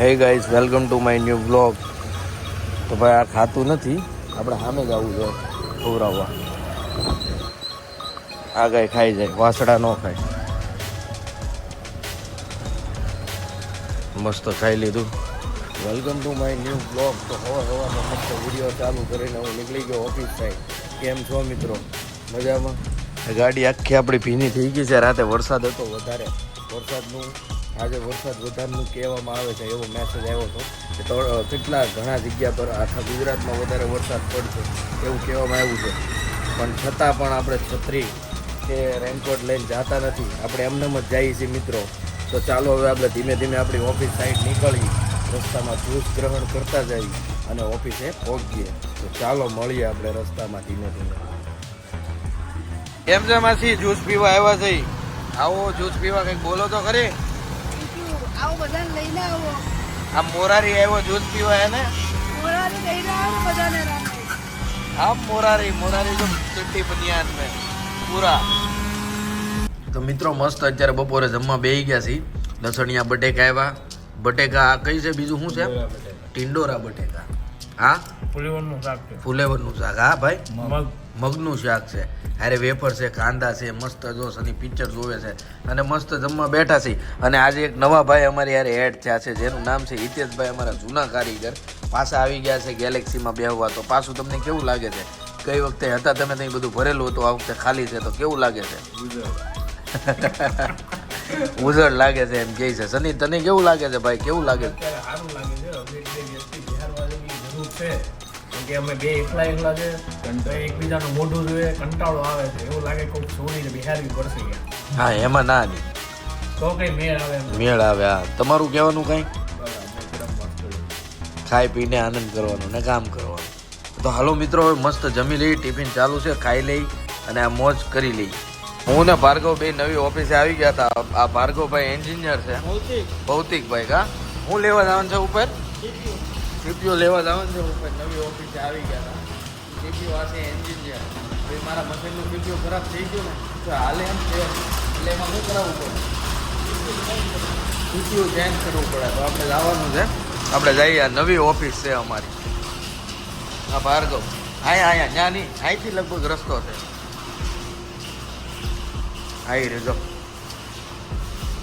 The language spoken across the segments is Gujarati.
Hey guys welcome to my new blog તો ભાઈ, આ ખાતું નથી. આપણે સામે જ આવવું જોઈએ ખવડાવવા. આ ગાય ખાઈ જાય વાસડા ન ખાય. મસ્ત ખાઈ લીધું. Welcome to my new blog તો હવા હવામાં મસ્ત વીડિયો ચાલુ કરીને હું નીકળી ગયો ઓફિસ સાઈડ. કેમ છો મિત્રો? મજામાં? ગાડી આખી આપણી ભીની થઈ ગઈ છે. રાતે વરસાદ હતો વધારે. વરસાદનું આજે વરસાદ વધારનું કહેવામાં આવે છે એવો મેસેજ આવ્યો હતો કે તો કેટલા ઘણા જગ્યા પર આખા ગુજરાતમાં વધારે વરસાદ પડશે એવું કહેવામાં આવ્યું છે. પણ છતાં પણ આપણે છત્રી કે રેનકોટ લઈને જતા નથી. આપણે એમનેમ જ જઈએ છીએ મિત્રો. તો ચાલો હવે આપણે ધીમે ધીમે આપણી ઓફિસ સાઈડ નીકળી રસ્તામાં જ્યુસ ગ્રહણ કરતા જઈએ અને ઓફિસે પહોંચીએ. તો ચાલો મળીએ આપણે રસ્તામાં ધીમે ધીમે. કેમ છે માસી જ્યુસ પીવા આવ્યા છે? આવો જ્યુસ પીવા કંઈક બોલો તો ખરી. આવો બધાને લઈને આવો. આ મોરારી આવ્યો જ્યુસ પીવા ને મોરારી લઈને આવો બધાને રામે મોરારી. મોરારી તો ચટ્ટી બનિયાન મે પૂરા. તો મિત્રો મસ્ત અત્યારે બપોરે જમવા બેહી ગયા છીએ. લસણિયા બટેકા આવ્યા. બટેકા આ કઈ છે? બીજું શું છે? ટિંડોરા બટેકા. હા? ફુલેવરનું શાક છે. ફુલેવરનું શાક. હા ભાઈ? મગ. મગનું શાક છે. અરે વેફર છે કાંદા છે મસ્ત જો સની પિક્ચર જોવે છે. અને મસ્ત જમવા બેઠા છે અને આજે એક નવા ભાઈ અમારી યારે એડ થયા છે જેનું નામ છે હિતેશભાઈ અમારા જૂના કારીગર. પાછા આવી ગયા છે ગેલેક્સીમાં બેહવા. તો પાછું તમને કેવું લાગે છે? કઈ વખતે હતા તમે ત્યાં બધું ભરેલું હતું? આ વખતે ખાલી છે તો કેવું લાગે છે? ઉજળ. લાગે છે એમ કહે છે. સની તને કેવું લાગે છે ભાઈ? કેવું લાગે છે. કે અમે બે એકલા એકલા છે તો એકબીજાનું મોઢું જોઈએ કંટાળો આવે છે. એવું લાગે કોઈક છોડીને બિહારવી પડશે હા એમાં ના નહીં તો કઈ મેળ આવે મેળ આવે હા. તમારું કહેવાનું કંઈ? ખાઈ પીને આનંદ કરવાનો ને કામ કરવાનું. તો હાલો મિત્રો હવે મસ્ત જમી લઈ ટિફિન ચાલુ છે ખાઈ લઈ અને આ મોજ કરી લઈ હું ને ભાર્ગવ બે નવી ઓફિસે આવી ગયા હતા. આ ભાર્ગવભાઈ એન્જિનિયર છે. ભૌતિકભાઈ કા? હું લેવા જવાનું છે ઉપર? સીપીઓ લેવા જવાનું છે ઉપર નવી ઓફિસે આવી ગયા હતા. આ છે એન્જિનિયર. ભાઈ, મારા મશીનનું સીપીઓ ખરાબ થઈ ગયું ને, તો હાલે એમ છે. એટલે એમાં શું કરાવવું પડે? સીપીઓ ચેન્જ કરવું પડે. તો આપણે જવાનું છે. આપણે જઈએ નવી ઓફિસ છે અમારી. હા, ભાર્ગવ. અહીંયા અહીંયા ત્યાં નહીં અહીંથી લગભગ રસ્તો છે. આવી રહ્યો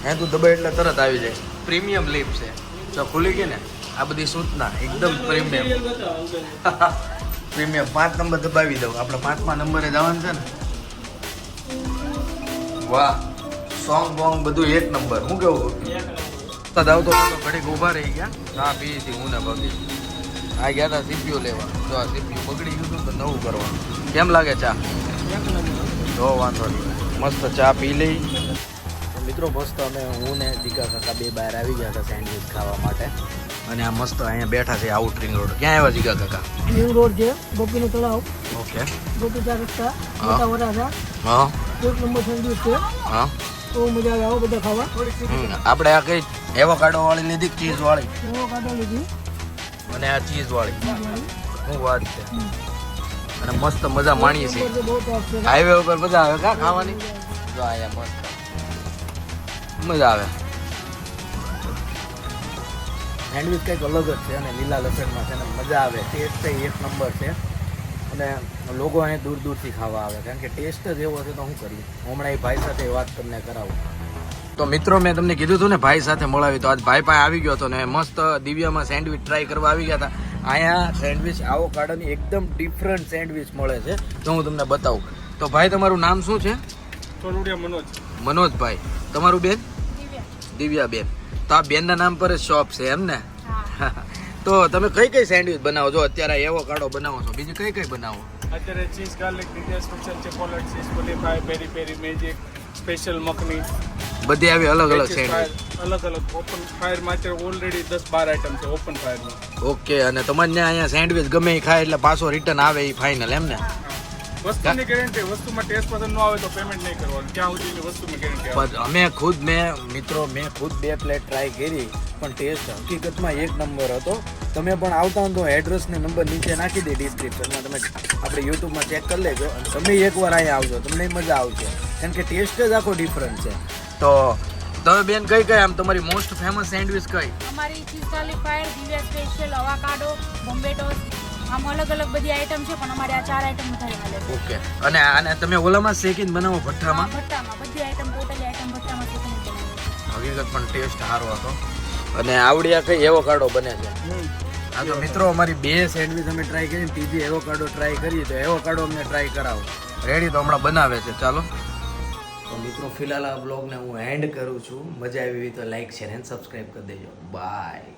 હે, તું દબાઈ એટલે તરત આવી જાય. પ્રીમિયમ લીપ છે. જો, ખુલી ગઈ ને? આ બધી સૂચના, એકદમ પ્રીમિયમ. પ્રીમિયમ. પાંચ નંબર દબાવી દઉં. આપણે પાંચમા નંબરે જવાનું છે ને. વાહ. સોંગ બોંગ બધું એક નંબર. હું કેવું તદ આવતો તો ઘડીક ઊભા રહી ગયા. ચા પી હતી હું ને ભગી. આ ગયા હતા સીપીઓ લેવા. જો આ સીપીઓ બગડી ગયું હતું તો નવું કરવાનું. કેમ લાગે ચા? જો વાંધો નહીં. મસ્ત ચા પી લઈ. મિત્રો, મસ્ત અમે હું ને દીકા કાકા બે બહાર આવી ગયા હતા સેન્ડવિચ ખાવા માટે. અને આ મસ્ત અહીંયા બેઠા છે આઉટ રિંગ રોડ. ક્યાં આવ્યા જીગા કાકા? રિંગ રોડ છે ગોપીનો તળાવ. ઓકે. ગોપી ચાર રસ્તા. મોટા વરાછા હા. એક નંબર સેન્ડવિચ છે. હા. તો મજા આવે આવો બધા ખાવા. આપણે આ કઈ એવોકાડો વાળી લીધી ચીઝ વાળી? એવોકાડો લીધી. અને આ ચીઝ વાળી. શું વાત છે. અને મસ્ત મજા માણીએ છીએ. હાઈવે ઉપર મજા આવે કા ખાવાની? જો આયા મસ્ત. મજા આવે. સેન્ડવિચ કંઈક અલગ જ છે અને લીલા લસણમાં છે અને મજા આવે. ટેસ્ટ એક નંબર છે. અને લોકો અહીં દૂર દૂરથી ખાવા આવે. કારણ કે ટેસ્ટ જ એવો છે તો હું કરીએ હમણાં એ ભાઈ સાથે વાત તમને કરાવું. તો મિત્રો મેં તમને કીધું હતું ને ભાઈ સાથે મળાવી. તો આજ ભાઈ પાસે આવી ગયો હતો ને મસ્ત દિવ્યામાં સેન્ડવિચ ટ્રાય કરવા આવી ગયા હતા. અહીંયા સેન્ડવિચ આવો કાઢાની એકદમ ડિફરન્ટ સેન્ડવિચ મળે છે. તો હું તમને બતાવું. તો ભાઈ તમારું નામ શું છે? મનોજ. મનોજભાઈ. તમારું બેન? દિવ્યા. બેન તો આ બેનના નામ પર જ શોપ છે એમ ને? તો તમે કઈ કઈ સેન્ડવિચ બનાવો? છો અત્યારે એવો કાઢો બનાવો છો. બીજું કઈ કઈ બનાવો? અત્યારે cheese garlic special chocolate cheese પલી fry peri peri magic special makhani. બધી આવી અલગ અલગ સેન્ડવિચ. અલગ અલગ. ઓપન ફાયર માટે ઓલરેડી દસ બાર આઈટમ છે ઓપન ફાયરમાં ઓકે અને તમને અહીંયા સેન્ડવિચ ગમે એ ખાય એટલે પાછો રિટર્ન આવે એ ફાઇનલ એમ ને? વસ્તુની ગેરંટી વસ્તુમાં ટેસ્ટ પસંદ ન આવે તો પેમેન્ટ નહીં કરવાનું. ક્યાં સુધી વસ્તુમાં ગેરંટી આવે. અમે ખુદ મેં મિત્રો મેં ખુદ બે પ્લેટ ટ્રાય કરી પણ ટેસ્ટ હકીકતમાં એક નંબર હતો. તમે પણ આવતા હો તો એડ્રેસ ને નંબર નીચે નાખી દે ડિસ્ક્રિપ્શનમાં તમે આપણે યુટ્યુબમાં ચેક કરી લેજો. અને તમે એકવાર અહીંયા આવજો. તમને મજા આવશે. કારણ કે ટેસ્ટ જ આખો ડિફરન્ટ છે. તો તમે બેન કઈ કઈ આમ તમારી મોસ્ટ ફેમસ સેન્ડવિચ કઈ? અમારી cheese fried Divya special avocado Bombay toast આમ અલગ અલગ બધી આઈટમ છે પણ અમારે આ ચાર આઈટમ વધારે છે. ઓકે. અને આને તમે ઓલામાં શેકીને બનાવો ભઠ્ઠામાં? ભઠ્ઠામાં. બધી આઈટમ ટોટલી આઈટમ ભઠ્ઠામાં શેકીને બનાવો હકીકત પણ ટેસ્ટ સારો હતો. અને આવડિયા કઈ એવો કાઢો બને છે? હા તો મિત્રો અમારી બે સેન્ડવિચ અમે ટ્રાય કરી ત્રીજી એવોકાડો ટ્રાય કરીએ તો એવોકાડો અમને ટ્રાય કરાવો. રેડી તો હમણાં બનાવે છે. ચાલો. તો મિત્રો ફિલહાલ આ બ્લોગને હું એન્ડ કરું છું. મજા આવી હોય તો લાઈક શેર એન્ડ સબસ્ક્રાઈબ કરી દેજો. બાય